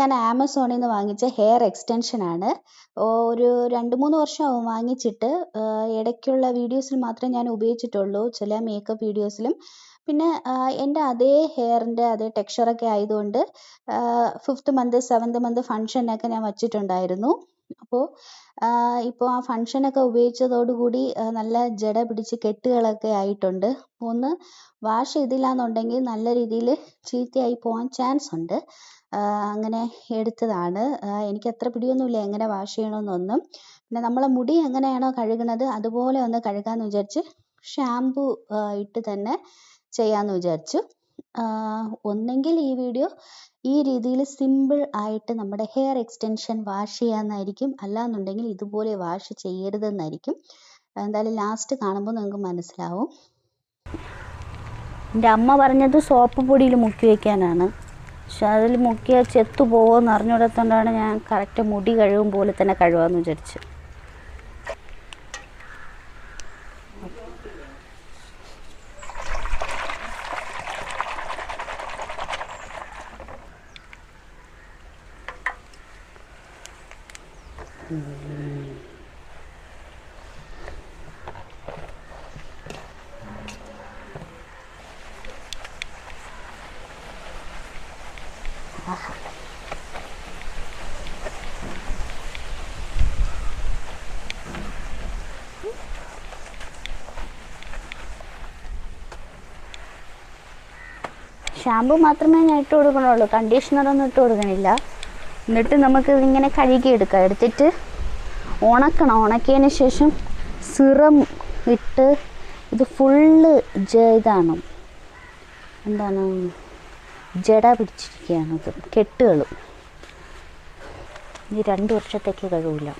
ഞാൻ ആമസോണിൽ നിന്ന് വാങ്ങിച്ച ഹെയർ എക്സ്റ്റൻഷൻ ആണ്. ഒരു രണ്ട് മൂന്ന് വർഷമാവും വാങ്ങിച്ചിട്ട്. ഇടയ്ക്കുള്ള വീഡിയോസിൽ മാത്രമേ ഞാൻ ഉപയോഗിച്ചിട്ടുള്ളൂ ചില മേക്കപ്പ് വീഡിയോസിലും പിന്നെ എന്റെ അതേ ഹെയറിന്റെ അതേ ടെക്സ്ചറൊക്കെ ആയതുകൊണ്ട് ഫിഫ്ത്ത് മന്ത് സെവൻത് മന്ത് ഫങ്ഷനൊക്കെ ഞാൻ വച്ചിട്ടുണ്ടായിരുന്നു. അപ്പോൾ ഇപ്പോൾ ആ ഫംഗ്ഷനൊക്കെ ഉപയോഗിച്ചതോടുകൂടി നല്ല ജട പിടിച്ച് കെട്ടുകളൊക്കെ ആയിട്ടുണ്ട്. ഒന്ന് വാഷ് ചെയ്തില്ല എന്നുണ്ടെങ്കിൽ നല്ല രീതിയിൽ ചീത്തയായി പോകാൻ ചാൻസ് ഉണ്ട്. അങ്ങനെ എടുത്തതാണ്. എനിക്ക് അത്ര പിടിയൊന്നുമില്ല എങ്ങനെ വാഷ് ചെയ്യണമെന്നൊന്നും. പിന്നെ നമ്മളെ മുടി എങ്ങനെയാണോ കഴുകുന്നത് അതുപോലെ ഒന്ന് കഴുകാമെന്ന് വിചാരിച്ച് ഷാംപൂ ഇട്ട് തന്നെ ചെയ്യാമെന്ന് വിചാരിച്ചു. ഒന്നെങ്കിൽ ഈ വീഡിയോ ഈ രീതിയിൽ സിമ്പിൾ ആയിട്ട് നമ്മുടെ ഹെയർ എക്സ്റ്റൻഷൻ വാഷ് ചെയ്യാമെന്നായിരിക്കും അല്ലാന്നുണ്ടെങ്കിൽ ഇതുപോലെ വാഷ് ചെയ്യരുതെന്നായിരിക്കും. എന്തായാലും ലാസ്റ്റ് കാണുമ്പോൾ നിങ്ങൾക്ക് മനസ്സിലാവും. എന്റെ അമ്മ പറഞ്ഞത് സോപ്പ് പൊടിയിൽ മുക്കി വയ്ക്കാനാണ് പക്ഷെ അതിൽ മുക്കിയാൽ ചെത്തു പോകുമെന്ന് അറിഞ്ഞുകൂടാത്തതുകൊണ്ടാണ് ഞാൻ കറക്റ്റ് മുടി കഴുകും പോലെ തന്നെ കഴുകാമെന്ന് വിചാരിച്ചു ഷാമ്പു മാത്രമേ ഞാൻ ഇട്ട് കൊടുക്കണുള്ളൂ. കണ്ടീഷണറൊന്നും ഇട്ട് കൊടുക്കണില്ല. എന്നിട്ട് നമുക്ക് ഇതിങ്ങനെ കഴുകിയെടുക്കാം എടുത്തിട്ട് ഉണക്കണം. ഉണക്കിയതിന് ശേഷം സിറം ഇട്ട് ഇത് ഫുള്ള് ജ ഇതാണ്. എന്താണ്? ജട പിടിച്ചിരിക്കുകയാണ് ഇത്. കെട്ടുകളും. ഇനി രണ്ട് വർഷത്തേക്ക് കഴിവില്ല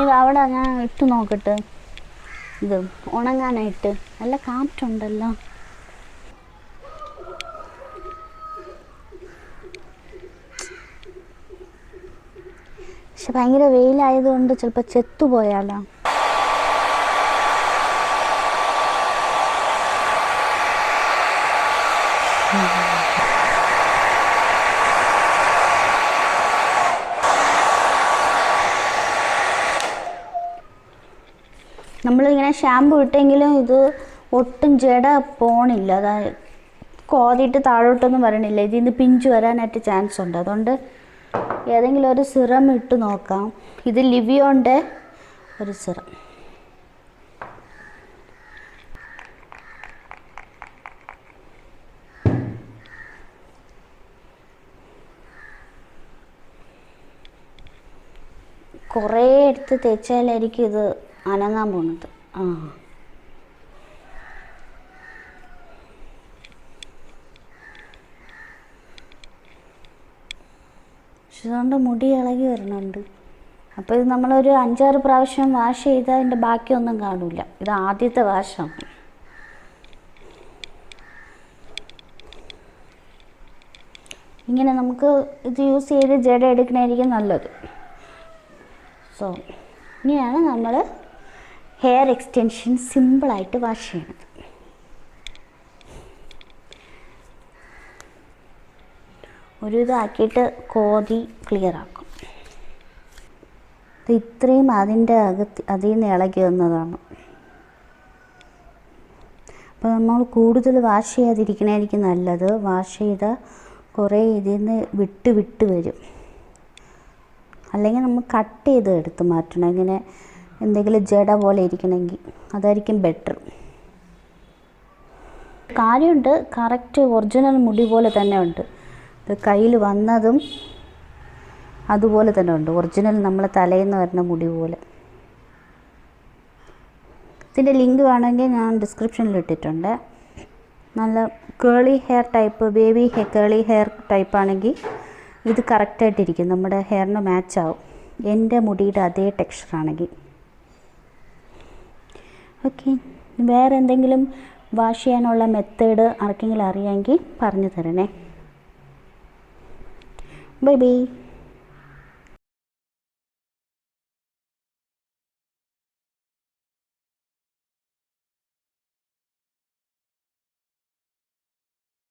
ഇത് അവിടെ ഞാൻ ഇട്ട് നോക്കട്ടെ. ഇത് ഉണങ്ങാനായിട്ട്. നല്ല കാറ്റുണ്ടല്ലോ. പക്ഷെ ഭയങ്കര വെയിലായതുകൊണ്ട് ചിലപ്പോൾ ചെത്തുപോയാലോ. നമ്മളിങ്ങനെ ഷാമ്പു ഇട്ടെങ്കിലും ഇത് ഒട്ടും ജട പോണില്ല. അതായത് കോതിയിട്ട് താഴോട്ടൊന്നും വരണില്ല. ഇതിൽ നിന്ന് പിഞ്ച് വരാനായിട്ട് ചാൻസ് ഉണ്ട്. അതുകൊണ്ട് ഏതെങ്കിലും ഒരു സിറം ഇട്ട് നോക്കാം. ഇത് ലിവിയോന്റെ ഒരു സിറം. കുറേ എടുത്ത് തേച്ചാലായിരിക്കും ഇത് അനങ്ങാൻ പോകുന്നത് ആ. പക്ഷെ അതുകൊണ്ട് മുടി ഇളകി വരുന്നുണ്ട് അപ്പോൾ ഇത് നമ്മളൊരു അഞ്ചാറ് പ്രാവശ്യം വാഷ് ചെയ്താൽ അതിന്റെ ബാക്കിയൊന്നും കാണില്ല ഇത് ആദ്യത്തെ വാഷാണ്. ഇങ്ങനെ നമുക്ക് ഇത് യൂസ് ചെയ്ത് ജട എടുക്കണമായിരിക്കും നല്ലത്. സോ ഇങ്ങനെയാണ് നമ്മൾ ഹെയർ എക്സ്റ്റെൻഷൻ സിമ്പിളായിട്ട് വാഷ് ചെയ്യണം. ഒരു ഇതാക്കിയിട്ട് കോതി ക്ലിയർ ആക്കും. ഇത് ഇത്രയും അതിന്റെ അകത്ത് അതിൽ നിന്ന് ഇളകി വന്നതാണ്. അപ്പോൾ നമ്മൾ കൂടുതൽ വാഷ് ചെയ്യാതിരിക്കണമായിരിക്കും നല്ലത്. വാഷ് ചെയ്ത കുറേ ഇതിൽ നിന്ന് വിട്ട് വിട്ട് വരും. അല്ലെങ്കിൽ നമ്മൾ കട്ട് ചെയ്ത് എടുത്ത് മാറ്റണം. ഇങ്ങനെ എന്തെങ്കിലും ജട പോലെ ഇരിക്കണമെങ്കിൽ അതായിരിക്കും ബെറ്റർ കാര്യമുണ്ട്. കറക്റ്റ് ഒറിജിനൽ മുടി പോലെ തന്നെ ഉണ്ട്. ഇത് കയ്യിൽ വന്നതും അതുപോലെ തന്നെ ഉണ്ട്. ഒറിജിനൽ നമ്മളെ തലയിൽ നിന്ന് വരുന്ന മുടി പോലെ. ഇതിന്റെ ലിങ്ക് വേണമെങ്കിൽ ഞാൻ ഡിസ്ക്രിപ്ഷനിൽ ഇട്ടിട്ടുണ്ട്. നല്ല curly hair type baby hey curly hair type ആണെങ്കിൽ ഇത് കറക്റ്റായിട്ടിരിക്കും നമ്മുടെ ഹെയറിന് മാച്ച് ആവും. എന്റെ മുടിയുടെ അതേ ടെക്സ്ചറാണെങ്കിൽ ഓക്കെ. വേറെ എന്തെങ്കിലും വാഷ് ചെയ്യാനുള്ള മെത്തേഡ് ആർക്കെങ്കിലും അറിയാമെങ്കിൽ പറഞ്ഞു തരണേ. Bye bye.